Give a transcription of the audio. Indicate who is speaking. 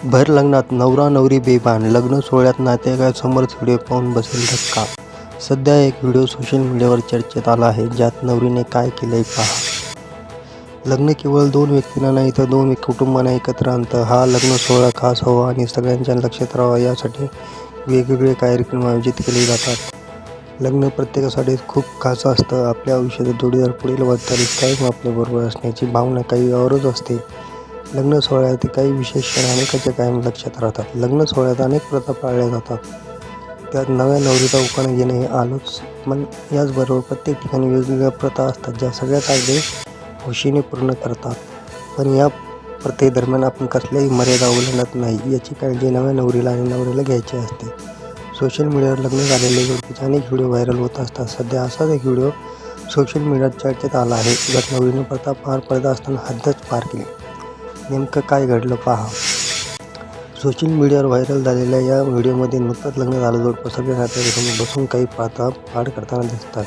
Speaker 1: भर लग्नात नवरा नवरी बेभान लग्न सोहळ्यात नातेवाईकांसमोरच व्हिडिओ पाहून बसेल धक्का. सध्या एक व्हिडिओ सोशल मीडियावर चर्चेत आला आहे ज्यात नवरीने काय केलंय पहा. लग्न केवळ दोन व्यक्तींना नाही तर दोन कुटुंबांना एकत्र आणतं. हा लग्न सोहळा खास हवा आणि सगळ्यांच्या लक्षात राहावा यासाठी वेगवेगळे कार्यक्रम आयोजित केले जातात. लग्न प्रत्येकासाठी खूप खास असतं. आपल्या आयुष्यात जोडीदार पुढील वाटचालीत कायम आपल्याबरोबर असण्याची भावना काही औरच असते. लग्न सोहळ्यात काही विशेष क्षण अनेकाच्या कायम लक्षात राहतात. लग्न सोहळ्यात अनेक प्रथा पाळल्या जातात. त्यात नव्या नवरीचा उखाणा घेणे हे आलोच पण याचबरोबर प्रत्येक ठिकाणी वेगवेगळ्या प्रथा असतात ज्या सगळ्यात अगदी खुशीने पूर्ण करतात. पण या प्रथेदरम्यान आपण कसल्याही मर्यादा ओलांडत नाही याची काळजी नव्या नवरीला आणि नवऱ्याला घ्यायची असते. सोशल मीडियावर लग्न झालेले जोडपीचे अनेक व्हिडिओ व्हायरल होत असतात. सध्या असाच एक व्हिडिओ सोशल मीडियात चर्चेत आला आहे. ज्यात नवरीने प्रथा पार पडत असताना हद्दच पार केली. नेमकं काय घडलं पहा. सोशल मीडियावर व्हायरल झालेल्या या व्हिडिओमध्ये नुकतंच लग्न झालं. जोडपं सगळे नातेवाईकांसमोर बसून काही पाहता पार करताना दिसतात.